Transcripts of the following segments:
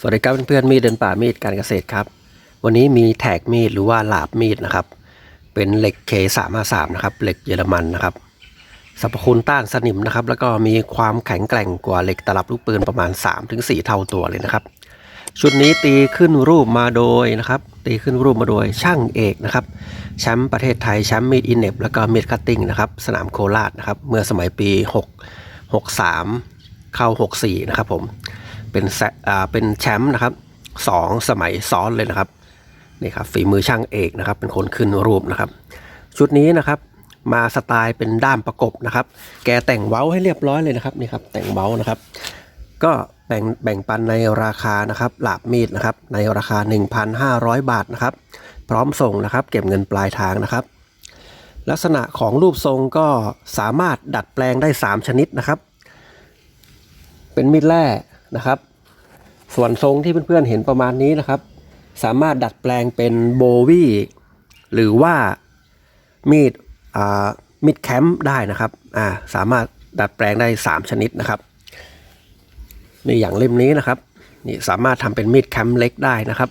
สวัสดีครับเพื่อนๆมีดเดินป่ามีดการเกษตรครับ วันนี้มีแท็กมีดหรือว่าหลาบมีดนะครับ เป็นเหล็ก K353 นะครับเหล็กเยอรมันนะครับสรรพคุณต้านสนิมนะครับ แล้วก็มีความแข็งแกร่งกว่าเหล็กตลับลูกปืนประมาณ 3-4 เท่าตัวเลยนะครับ ชุดนี้ตีขึ้นรูปมาโดยนะครับ ตีขึ้นรูปมาโดยช่างเอกนะครับแชมป์ประเทศไทยแชมป์มีดอินเนบแล้วก็มีดคัตติ้งนะครับสนามโคราชนะครับเมื่อสมัยปี 6 63 เข้า 64 นะครับผม เป็นแซอ่าเป็นแชมป์นะครับสองสมัยซ้อนเลยนะครับนี่ครับฝีมือช่างเอกนะครับ เป็นคนขึ้นรูปนะครับ ชุดนี้นะครับมาสไตล์เป็นด้ามประกบนะครับ แกแต่งเว้าให้เรียบร้อยเลยนะครับนี่ครับแต่งเว้านะครับ ก็แบ่งแบ่งปันในราคานะครับหลาบมีดนะครับในราคา 1,500 บาทนะครับ พร้อมส่งนะครับ เก็บเงินปลายทางนะครับ ลักษณะของรูปทรงก็สามารถดัดแปลงได้ 3 ชนิดนะครับ เป็นมีดแร่ นะครับ ส่วนทรงที่เพื่อนๆเห็นประมาณนี้นะครับ สามารถดัดแปลงเป็นโบวี่หรือว่ามีดมีดแคมป์ได้นะครับอ่าสามารถดัดแปลงได้ 3 ชนิดนะครับนี่อย่างเล่มนี้นะครับนี่สามารถทำเป็นมีดแคมป์เล็กได้นะครับ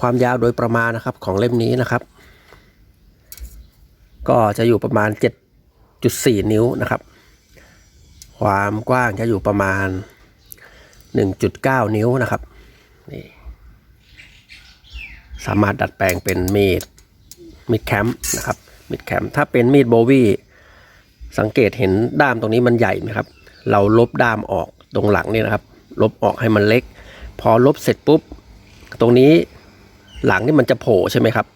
ความยาวโดยประมาณนะครับของเล่มนี้นะครับ ก็จะอยู่ประมาณ 7.4 นิ้วนะครับ ความกว้างจะอยู่ประมาณ 1.9 นิ้วนะครับนี่สามารถดัดแปลงเป็นมีดมีดแคมป์นะครับมีดแคมป์ถ้าเป็นมีดโบวี่สังเกตเห็นด้ามตรงนี้มันใหญ่ไหมครับ เราลบด้ามออกตรงหลังนี่นะครับ ลบออกให้มันเล็ก พอลบเสร็จปุ๊บ ตรงนี้หลังนี่มันจะโผล่ใช่ไหมครับ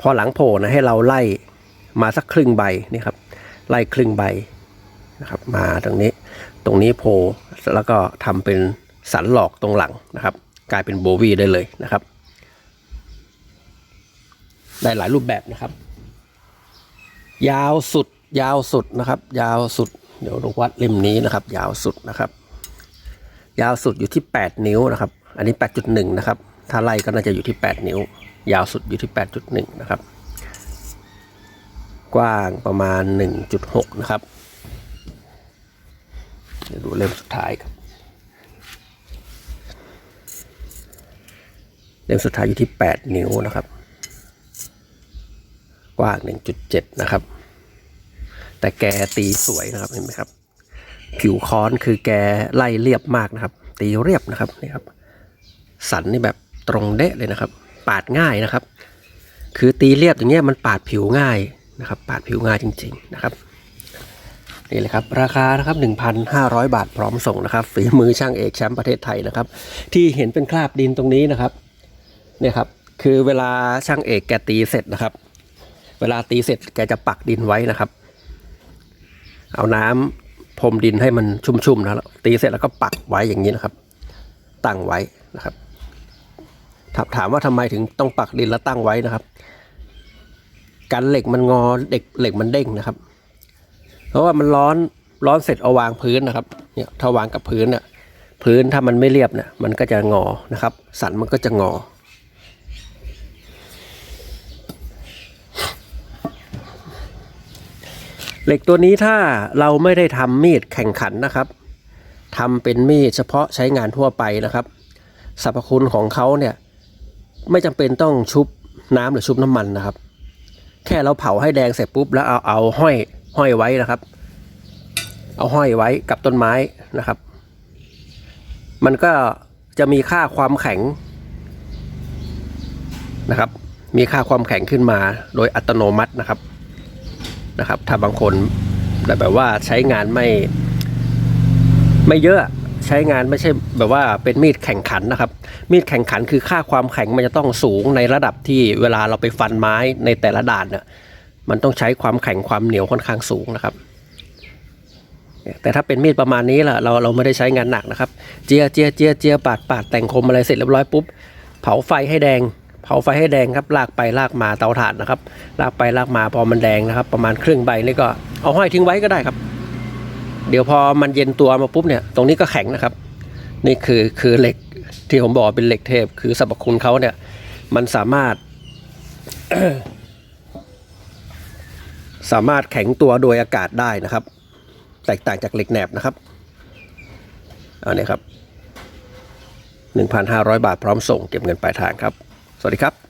พอหลังโผล่นะให้เราไล่มาสักครึ่งใบนี่ครับ ไล่ครึ่งใบ นะครับ มาตรงนี้ตรงนี้โผล่แล้วก็ทำเป็นสันหลอกตรงหลังนะครับ กลายเป็นโบวีได้เลยนะครับ ได้หลายรูปแบบนะครับ ยาวสุดยาวสุดนะครับ ยาวสุด เดี๋ยวลงวัดเล่มนี้นะครับ ยาวสุดนะครับ ยาวสุดอยู่ที่ 8 นิ้วนะครับ อันนี้ 8.1 นะครับ ถ้าไล่ก็น่าจะอยู่ที่ 8 นิ้ว ยาวสุดอยู่ที่ 8.1 นะครับ กว้างประมาณ 1.6 นะครับ เดี๋ยวดูเล่มสุดท้ายครับ เล่มสุดท้ายอยู่ที่ 8 นิ้วนะครับ กว้าง 1.7 นะครับ แต่แกตีสวยนะครับเห็นไหมครับ ผิวค้อนคือแกไล่เรียบมากนะครับ ตีเรียบนะครับนี่ครับ สันนี่แบบตรงเดะเลยนะครับ ปาดง่ายนะครับ คือตีเรียบอย่างเงี้ยมันปาดผิวง่ายนะครับ ปาดผิวง่ายจริง ๆ นะครับ นี่เลยครับราคานะครับ 1,500 บาทพร้อมส่งนะครับฝีมือช่างเอกแชมป์ประเทศไทยนะครับ ที่เห็นเป็นคราบดินตรงนี้นะครับเนี่ยครับคือเวลาช่างเอกแกตีเสร็จนะครับ เวลาตีเสร็จแกจะปักดินไว้นะครับ เอาน้ำพรมดินให้มันชุ่มๆนะแล้วตีเสร็จแล้วก็ปักไว้อย่างนี้นะครับ ตั้งไว้นะครับถามถามว่าทำไมถึงต้องปักดินแล้วตั้งไว้นะครับ กันเหล็กมันงอเด็กเหล็กมันเด้งนะครับ เพราะว่ามันร้อนร้อนเสร็จเอาวางพื้นนะครับเนี่ยถ้าวางกับพื้นเนี่ยพื้นถ้ามันไม่เรียบเนี่ยมันก็จะงอนะครับ สันมันก็จะงอ เหล็กตัวนี้ถ้าเราไม่ได้ทำมีดแข่งขันนะครับทำเป็นมีดเฉพาะใช้งานทั่วไปนะครับสรรพคุณของเขาเนี่ยไม่จำเป็นต้องชุบน้ำหรือชุบน้ำมันนะครับ แค่เราเผาให้แดงเสร็จปุ๊บแล้วเอาเอาห้อย ห้อยไว้นะครับ เอาห้อยไว้กับต้นไม้นะครับ มันก็จะมีค่าความแข็งนะครับ มีค่าความแข็งขึ้นมาโดยอัตโนมัตินะครับนะครับ ถ้าบางคนแบบว่าใช้งานไม่ไม่เยอะใช้งานไม่ใช่แบบว่าเป็นมีดแข่งขันนะครับ มีดแข่งขันคือค่าความแข็งมันจะต้องสูงในระดับที่เวลาเราไปฟันไม้ในแต่ละด่านเนี่ย มันต้องใช้ความแข็งความเหนียวค่อนข้างสูงนะครับ แต่ถ้าเป็นมีดประมาณนี้ล่ะเราเราไม่ได้ใช้งานหนักนะครับ เจียเจียเจียเจียปาดปาดแต่งคมอะไรเสร็จเรียบร้อยปุ๊บเผาไฟให้แดง เผาไฟให้แดงครับลากไปลากมาเตาถ่านนะครับ ลากไปลากมาพอมันแดงนะครับ ประมาณครึ่งใบนี่ก็เอาห้อยทิ้งไว้ก็ได้ครับ เดี๋ยวพอมันเย็นตัวมาปุ๊บเนี่ยตรงนี้ก็แข็งนะครับ นี่คือคือเหล็กที่ผมบอกเป็นเหล็กเทพ คือสรรพคุณเขาเนี่ย มันสามารถ สามารถแข็งตัวโดยอากาศได้นะครับ แตกต่างจากเหล็กแหนบนะครับเอาเนี่ยครับ 1,500 บาทพร้อมส่งเก็บเงินปลายทางครับ สวัสดีครับ